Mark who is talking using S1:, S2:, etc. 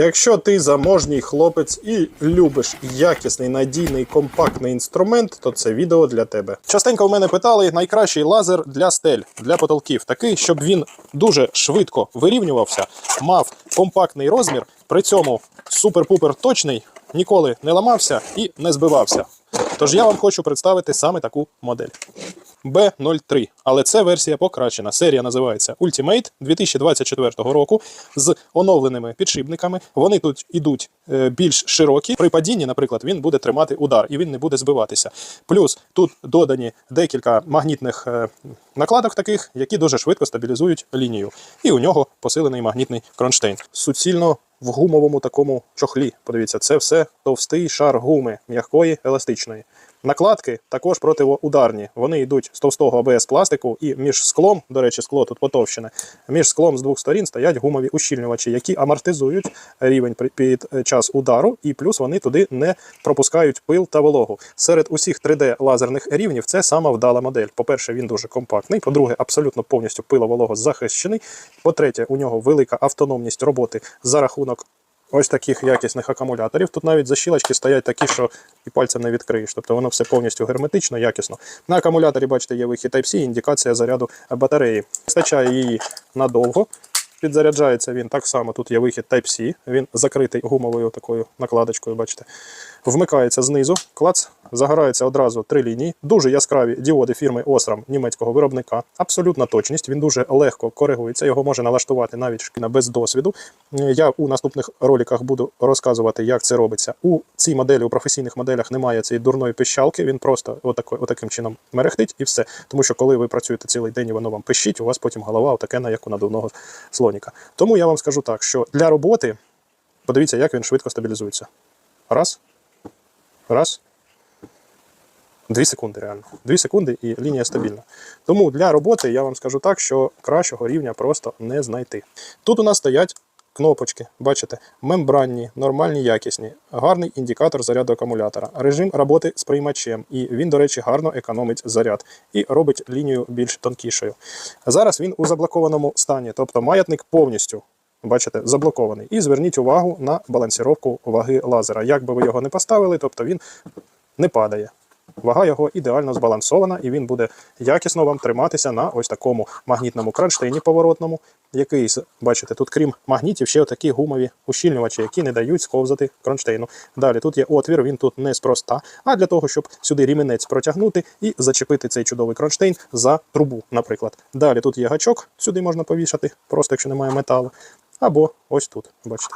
S1: Якщо ти заможній хлопець і любиш якісний, надійний, компактний інструмент, то це відео для тебе. Частенько в мене питали найкращий лазер для стель, для потолків, такий, щоб він дуже швидко вирівнювався, мав компактний розмір, при цьому супер-пупер точний, ніколи не ламався і не збивався. Тож я вам хочу представити саме таку модель. B03, але це версія покращена. Серія називається Ultimate 2024 року з оновленими підшипниками. Вони тут ідуть е, більш широкі. При падінні, наприклад, він буде тримати удар і він не буде збиватися. Плюс тут додані декілька магнітних е, накладок таких, які дуже швидко стабілізують лінію. І у нього посилений магнітний кронштейн. Суцільно в гумовому такому чохлі. Подивіться, це все товстий шар гуми, м'якої, еластичної. Накладки також протиударні. Вони йдуть з товстого АБС пластику, і між склом, до речі, скло тут потовщене, між склом з двох сторін стоять гумові ущільнювачі, які амортизують рівень під час удару, і плюс вони туди не пропускають пил та вологу. Серед усіх 3D лазерних рівнів це сама вдала модель. По-перше, він дуже компактний. По-друге, абсолютно повністю пилово-волого захищений. По-третє, у нього велика автономність роботи за рахунок ось таких якісних акумуляторів. Тут навіть защілочки стоять такі, що і пальцем не відкриєш. Тобто воно все повністю герметично, якісно. На акумуляторі, бачите, є вихід Type-C, індикація заряду батареї. Вистачає її надовго. Підзаряджається він так само. Тут є вихід Type-C, він закритий гумовою такою накладочкою, бачите. Вмикається знизу, клац, загорається одразу три лінії. Дуже яскраві діоди фірми Osram німецького виробника. Абсолютна точність. Він дуже легко коригується. Його може налаштувати навіть шкіна без досвіду. Я у наступних роликах буду розказувати, як це робиться. У цій моделі, у професійних моделях немає цієї дурної пищалки. Він просто отако, отаким чином мерехтить і все. Тому що коли ви працюєте цілий день і воно вам пищить, у вас потім голова отакена, як у надувного слоніка. Тому я вам скажу так, що для роботи подивіться, як він швидко стабілізується. Раз. Раз. Дві секунди реально. Дві секунди і лінія стабільна. Тому для роботи я вам скажу так, що кращого рівня просто не знайти. Тут у нас стоять кнопочки, бачите, мембранні, нормальні, якісні, гарний індикатор заряду акумулятора, режим роботи з приймачем, і він, до речі, гарно економить заряд і робить лінію більш тонкішою. Зараз він у заблокованому стані, тобто маятник повністю бачите, заблокований. І зверніть увагу на балансіровку ваги лазера. Як би ви його не поставили, тобто він не падає. Вага його ідеально збалансована, і він буде якісно вам триматися на ось такому магнітному кронштейні поворотному, який, бачите, тут крім магнітів, ще отакі гумові ущільнювачі, які не дають сковзати кронштейну. Далі тут є отвір, він тут не спроста, а для того, щоб сюди рімінець протягнути і зачепити цей чудовий кронштейн за трубу, наприклад. Далі тут є гачок, сюди можна повішати, просто якщо немає металу. Або ось тут, бачите.